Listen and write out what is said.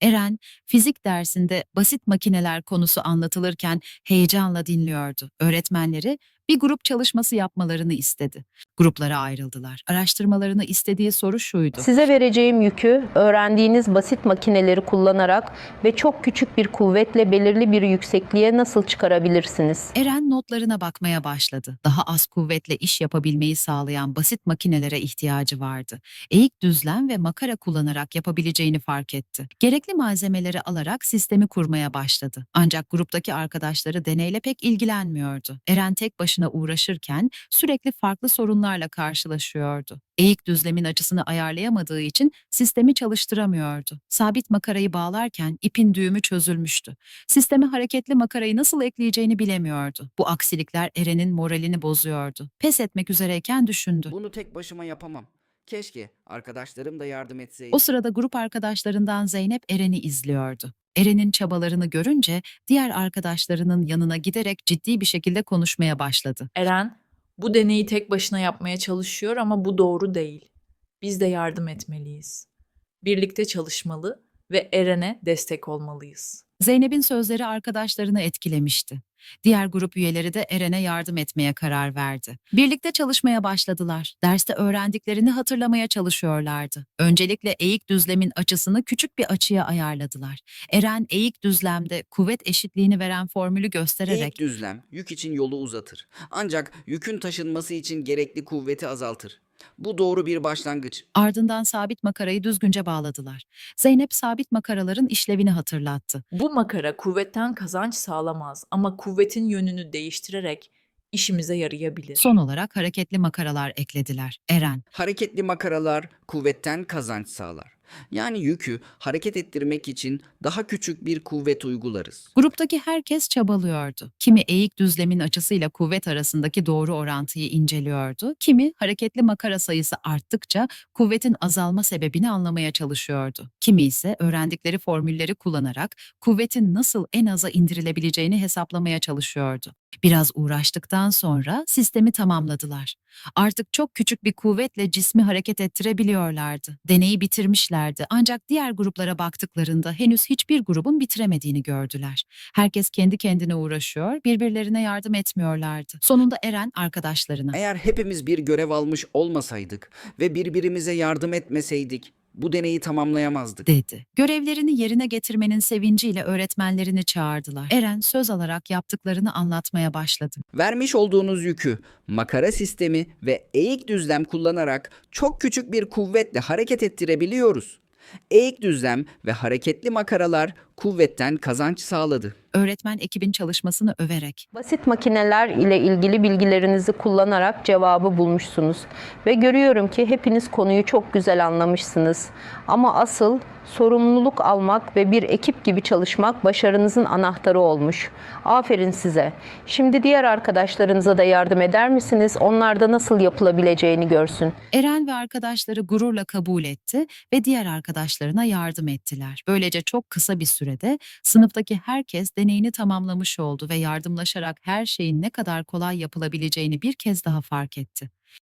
Eren, fizik dersinde basit makineler konusu anlatılırken heyecanla dinliyordu. Öğretmenleri bir grup çalışması yapmalarını istedi. Gruplara ayrıldılar. Araştırmalarını istediği soru şuydu. Size vereceğim yükü öğrendiğiniz basit makineleri kullanarak ve çok küçük bir kuvvetle belirli bir yüksekliğe nasıl çıkarabilirsiniz? Eren notlarına bakmaya başladı. Daha az kuvvetle iş yapabilmeyi sağlayan basit makinelere ihtiyacı vardı. Eğik düzlem ve makara kullanarak yapabileceğini fark etti. Gerekli malzemeleri alarak sistemi kurmaya başladı. Ancak gruptaki arkadaşları deneyle pek ilgilenmiyordu. Eren tek başına uğraşırken sürekli farklı sorunlarla karşılaşıyordu. Eğik düzlemin açısını ayarlayamadığı için sistemi çalıştıramıyordu. Sabit makarayı bağlarken ipin düğümü çözülmüştü. Sisteme hareketli makarayı nasıl ekleyeceğini bilemiyordu. Bu aksilikler Eren'in moralini bozuyordu. Pes etmek üzereyken düşündü. Bunu tek başıma yapamam. Keşke arkadaşlarım da yardım etseydi. O sırada grup arkadaşlarından Zeynep Eren'i izliyordu. Eren'in çabalarını görünce diğer arkadaşlarının yanına giderek ciddi bir şekilde konuşmaya başladı. Eren bu deneyi tek başına yapmaya çalışıyor ama bu doğru değil. Biz de yardım etmeliyiz. Birlikte çalışmalı ve Eren'e destek olmalıyız. Zeynep'in sözleri arkadaşlarını etkilemişti. Diğer grup üyeleri de Eren'e yardım etmeye karar verdi. Birlikte çalışmaya başladılar. Derste öğrendiklerini hatırlamaya çalışıyorlardı. Öncelikle eğik düzlemin açısını küçük bir açıya ayarladılar. Eren eğik düzlemde kuvvet eşitliğini veren formülü göstererek Eğik düzlem yük için yolu uzatır. Ancak yükün taşınması için gerekli kuvveti azaltır. Bu doğru bir başlangıç. ardından sabit makarayı düzgünce bağladılar. Zeynep sabit makaraların işlevini hatırlattı. Bu makara kuvvetten kazanç sağlamaz ama kuvvetin yönünü değiştirerek işimize yarayabilir. Son olarak hareketli makaralar eklediler. Eren, Hareketli makaralar kuvvetten kazanç sağlar. Yani yükü hareket ettirmek için daha küçük bir kuvvet uygularız. Gruptaki herkes çabalıyordu. Kimi eğik düzlemin açısıyla kuvvet arasındaki doğru orantıyı inceliyordu. Kimi hareketli makara sayısı arttıkça kuvvetin azalma sebebini anlamaya çalışıyordu. Kimi ise öğrendikleri formülleri kullanarak kuvvetin nasıl en aza indirilebileceğini hesaplamaya çalışıyordu. Biraz uğraştıktan sonra sistemi tamamladılar. Artık çok küçük bir kuvvetle cismi hareket ettirebiliyorlardı. Deneyi bitirmişlerdi ancak diğer gruplara baktıklarında henüz hiçbir grubun bitiremediğini gördüler. Herkes kendi kendine uğraşıyor, birbirlerine yardım etmiyorlardı. Sonunda Eren arkadaşlarına Eğer hepimiz bir görev almış olmasaydık ve birbirimize yardım etmeseydik bu deneyi tamamlayamazdık. dedi. Görevlerini yerine getirmenin sevinciyle öğretmenlerini çağırdılar. Eren söz alarak yaptıklarını anlatmaya başladı. Vermiş olduğunuz yükü makara sistemi ve eğik düzlem kullanarak çok küçük bir kuvvetle hareket ettirebiliyoruz. Eğik düzlem ve hareketli makaralar kuvvetten kazanç sağladı. Öğretmen ekibin çalışmasını överek Basit makineler ile ilgili bilgilerinizi kullanarak cevabı bulmuşsunuz ve görüyorum ki hepiniz konuyu çok güzel anlamışsınız. Ama asıl sorumluluk almak ve bir ekip gibi çalışmak başarınızın anahtarı olmuş. Aferin size. Şimdi diğer arkadaşlarınıza da yardım eder misiniz? Onlar da nasıl yapılabileceğini görsün. Eren ve arkadaşları gururla kabul etti ve diğer arkadaşlarına yardım ettiler. Böylece çok kısa bir sürede sınıftaki herkes deneyini tamamlamış oldu ve yardımlaşarak her şeyin ne kadar kolay yapılabileceğini bir kez daha fark etti.